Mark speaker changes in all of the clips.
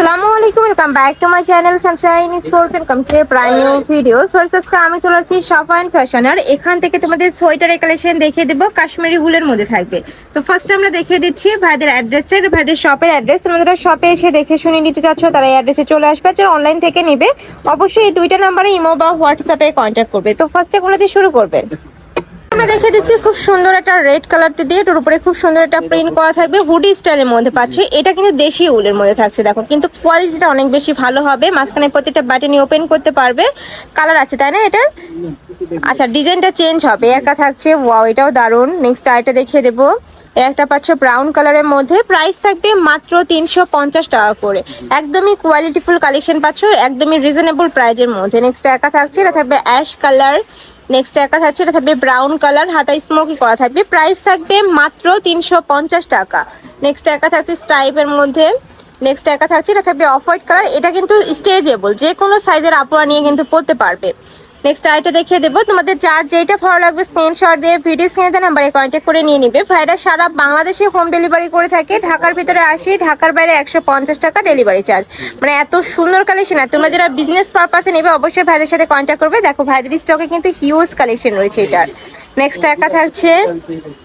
Speaker 1: আসসালামু আলাইকুম welcome back to my channel sunshine sport welcome to brand new video first আজকে আমি চলে আসছি শপ অ্যান্ড ফ্যাশন আর এখান থেকে তোমাদের সোয়েটারের কালেকশন দেখিয়ে দেবো কাশ্মীরি উলের মধ্যে থাকবে। তো ফার্স্ট আমরা দেখিয়ে দিচ্ছি ভাইদের অ্যাড্রেসটা ভাইদের শপের অ্যাড্রেস তোমাদের শপে এসে দেখে শুনে নিতে চাচ্ছ তারা এই অ্যাড্রেসে চলে আসবে যারা অনলাইন থেকে নেবে অবশ্যই এই দুইটা নাম্বারে ইমো বা হোয়াটসঅ্যাপে কন্ট্যাক্ট করবে। তো ফার্স্টে কোনটা দিয়ে শুরু করবেন আমরা দেখে দিচ্ছি খুব সুন্দর একটা রেড কালারটি দিয়ে এটার উপরে খুব সুন্দর একটা প্রিন্ট করা থাকবে। হুডি স্টাইলের মধ্যে পাচ্ছে। এটা কিন্তু দেশি উলের মধ্যে থাকছে, দেখো। কিন্তু কোয়ালিটিটা অনেক বেশি ভালো হবে। মাঝখানে প্রত্যেকটা বাটনি ওপেন করতে পারবে। কালার আছে, তাই না এটার? আচ্ছা ডিজাইনটা চেঞ্জ হবে। একা থাকছে ওয়াও এটাও দারুণ। নেক্সট আইটা দেখিয়ে দেবো। একটা পাচ্ছ ব্রাউন কালারের মধ্যে। প্রাইস থাকবে মাত্র তিনশো পঞ্চাশ টাকা করে। একদমই কোয়ালিটিফুল কালেকশন পাচ্ছ, একদমই রিজনেবল প্রাইজের মধ্যে। নেক্সট একা থাকছে, এটা থাকবে অ্যাশ কালার নেক্সট একা থাকছে, এটা থাকবে ব্রাউন কালার হাতায় স্মোকি করা থাকবে। প্রাইস থাকবে মাত্র তিনশো পঞ্চাশ টাকা। নেক্সট একা থাকছে স্টাইপের মধ্যে। নেক্সট একা থাকছে, এটা থাকবে অফ হোয়াইট কালার এটা কিন্তু স্টেজেবল যে কোনো সাইজের আপুরা নিয়ে কিন্তু পরতে পারবে। নেক্সট আইটা দেখিয়ে দেবো। তোমাদের যার যেটা ভালো লাগবে স্ক্রিনশট দিয়ে ভিডিও স্ক্রিনে নাম্বারে কন্ট্যাক্ট করে নিয়ে নিবে। ভাইরা সারা বাংলাদেশে হোম ডেলিভারি করে থাকে। ঢাকার ভিতরে আসি, ঢাকার বাইরে একশো পঞ্চাশ টাকা ডেলিভারি চার্জ মানে এত সুন্দর কালেকশন আর তোমরা যারা বিজনেস পারপাসে নেবে, অবশ্যই ভাইদের সাথে কন্ট্যাক্ট করবে। দেখো, ভাইদের স্টকে কিন্তু হিউজ কালেকশন রয়েছে এটার। নেক্সট একা থাকছে।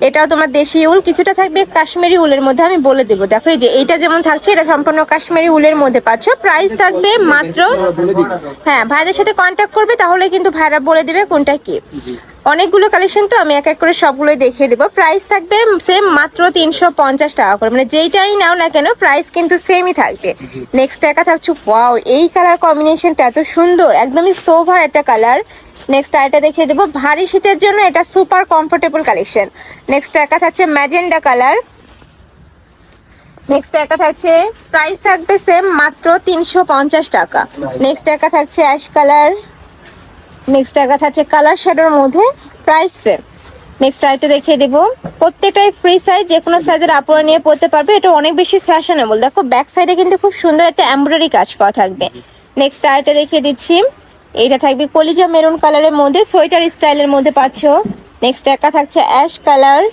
Speaker 1: এটাও তোমার দেশি উল, কিছুটা থাকবে কাশ্মীরি উলের মধ্যে, আমি বলে দেবো। দেখো, এই যে এইটা যেমন থাকছে, এটা সম্পূর্ণ কাশ্মীরি উলের মধ্যে পাচ্ছ। প্রাইস থাকবে মাত্র হ্যাঁ ভাইদের সাথে কন্ট্যাক্ট করবে, তাহলে কিন্তু ভাইরা বলে দেবে কোনটা কি। অনেকগুলো কালেকশন তো আমি এক এক করে সবগুলোই দেখিয়ে দেবো। প্রাইস থাকবে সেম মাত্র তিনশো পঞ্চাশ টাকা করে। মানে যেইটাই নাও না কেন প্রাইস কিন্তু সেমই থাকবে। নেক্সট একা থাকছে ওয়াও এই কালার কম্বিনেশনটা এত সুন্দর, একদমই সোভার একটা কালার নেক্সট আইটা দেখিয়ে দেবো। ভারী শীতের জন্য এটা সুপার কমফোর্টেবল কালেকশন নেক্সট একা থাকছে ম্যাজেন্ডা কালার নেক্সট একা থাকছে প্রাইস থাকবে সেম মাত্র তিনশো পঞ্চাশ টাকা। নেক্সট একা থাকছে অ্যাশ কালার নেক্সট একা থাকছে কালার শ্যাডোর মধ্যে প্রাইস সেম নেক্সট আইটা দেখিয়ে দেবো। প্রত্যেকটাই ফ্রি সাইজ যে কোনো সাইজের আপুরা নিয়ে পড়তে পারবে। এটা অনেক বেশি ফ্যাশনেবল দেখো ব্যাক সাইডে কিন্তু খুব সুন্দর একটা এমব্রয়ডারি কাজ করা থাকবে। নেক্সট আইটা দেখিয়ে দিচ্ছি। এইটা থাকবে কলিজা মেরুন কালারের মধ্যে, সোয়েটার স্টাইলের মধ্যে পাচ্ছ। নেক্সট একা থাকছে অ্যাশ কালার।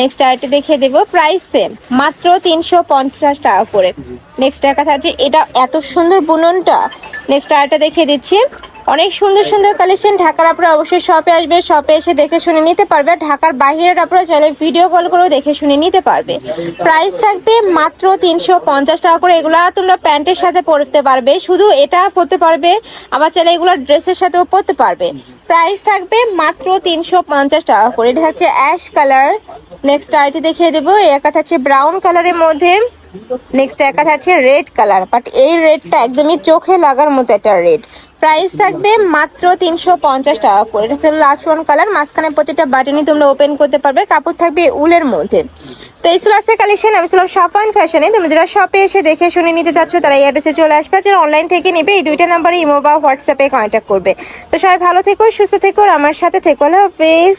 Speaker 1: নেক্সট আরেকটা দেখিয়ে দেবো প্রাইস সেম মাত্র তিনশো পঞ্চাশ টাকা করে। নেক্সট একা থাকছে এটা এত সুন্দর বুননটা। নেক্সট আরেকটা দেখিয়ে দিচ্ছি। অনেক সুন্দর সুন্দর কালেকশন ঢাকার আপনারা অবশ্যই শপে আসবে শপে এসে দেখে শুনে নিতে পারবে ঢাকার বাইরের আপনারা চাইলে ভিডিও কল করেও দেখে শুনে নিতে পারবে। প্রাইস থাকবে মাত্র তিনশো পঞ্চাশ টাকা করে, এগুলা তোমরা প্যান্টের সাথে পরতে পারবে, শুধু এটা পরতে পারবে, আবার চাইলে এগুলো ড্রেসের সাথেও পরতে পারবে। প্রাইস থাকবে মাত্র তিনশো পঞ্চাশ টাকা করে, এটা থাকছে অ্যাশ কালার নেক্সট আইটি দেখিয়ে দেবো একটা থাকছে ব্রাউন কালারের মধ্যে। নেক্সট একা থাকছে রেড কালার বাট এই রেডটা একদমই চোখে লাগার মতো একটা রেড প্রাইস থাকবে মাত্র তিনশো পঞ্চাশ টাকা করে। এটা হচ্ছে লাস্ট ওয়ান কালার মাঝখানে প্রতিটা বাটনই তোমরা ওপেন করতে পারবে। কাপড় থাকবে উলের মধ্যে। তো এই আছে কালেকশন আমি ছিলাম শপ অ্যান্ড ফ্যাশনে তুমি যারা শপে এসে দেখে শুনে নিতে চাচ্ছ, তারা এই অ্যাড্রেসে চলে আসবে। যারা অনলাইন থেকে নেবে, এই দুইটা নাম্বারে ইমো বা হোয়াটসঅ্যাপে কন্ট্যাক্ট করবে। তো সবাই ভালো থেকো, সুস্থ থেকো, আর আমার সাথে থেকো। হলো হাফেজ।